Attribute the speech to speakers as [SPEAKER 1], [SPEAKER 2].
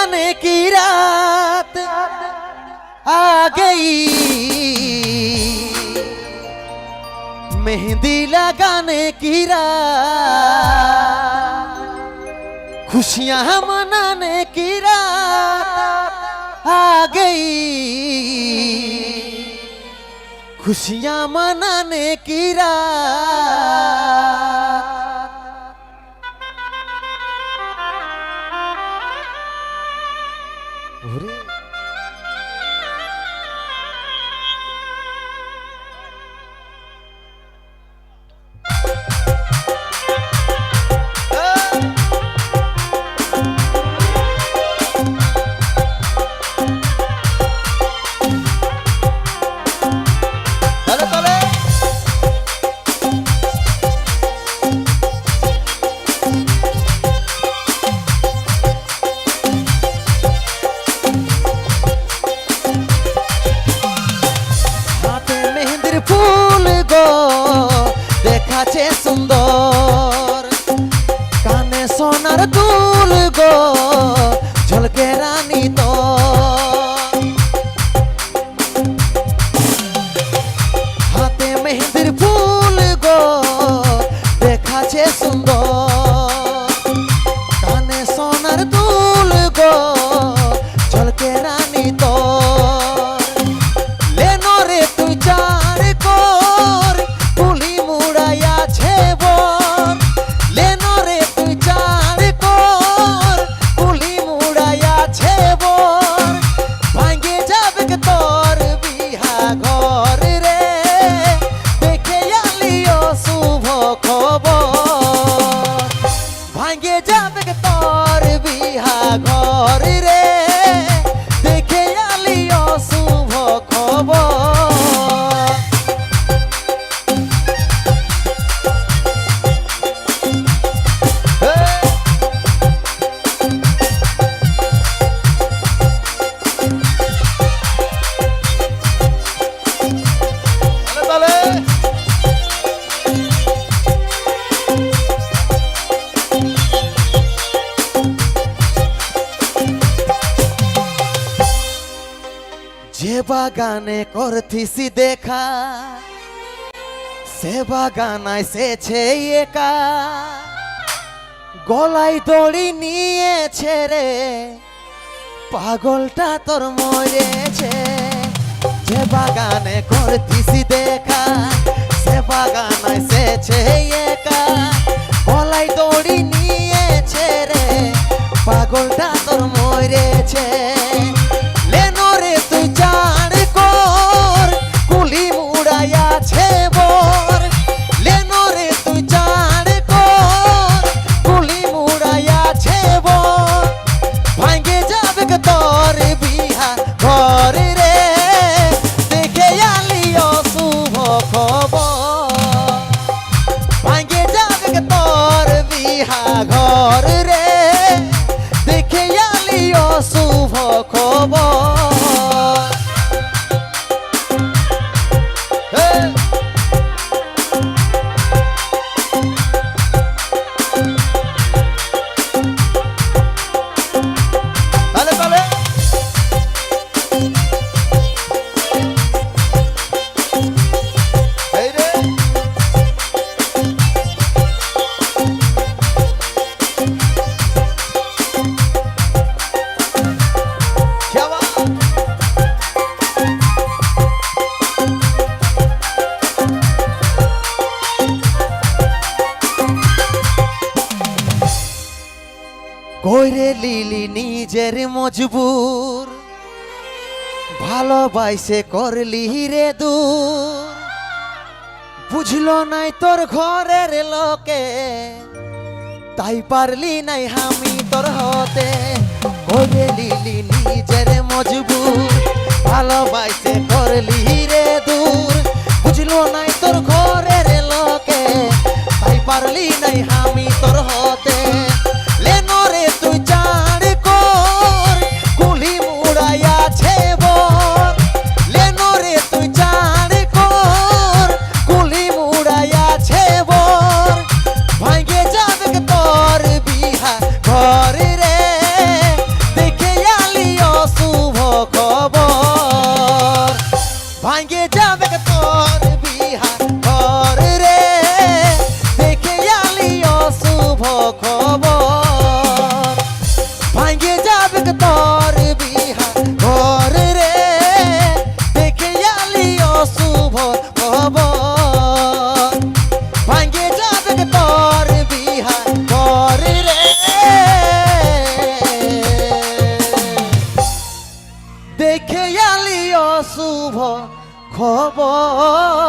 [SPEAKER 1] लगाने की रात आ गई। मेहंदी लगाने की रात, खुशियाँ मनाने की रात आ गई। खुशियाँ मनाने की रात 俺 ফুল গো, দেখাচ্ছে সুন্দর। কানে সোনার দুল গো, ঝলকে রানী তো। হাতে মেহেন্দির ফুল গো, দেখাচ্ছে সুন্দর। ভাঙ্গে যাবে তোর বিহা ঘর রে। বাগানে করতিসি দেখা। সে বাগানায় সেছে একা। গলায় দড়ি নিয়েছে রে। পাগলটা তোর মরেছে। যে বাগানে করতিসি দেখা। সে বাগানায় সেছে একা। গলায় দড়ি নিয়েছে রে। পাগলটা তোর মরেছে। বিহা লিলি নিজের মজবুর। ভালোবাসে করলি রে দূর। বুঝলো নাই তোর ঘরের লোকে, তাই পারলি নাই আমি তোর হতে। কইরে লিলি নিজের মজবুর, ভালোবাসে করলি রে দূর। বুঝলো নাই ঘর শুভ খবর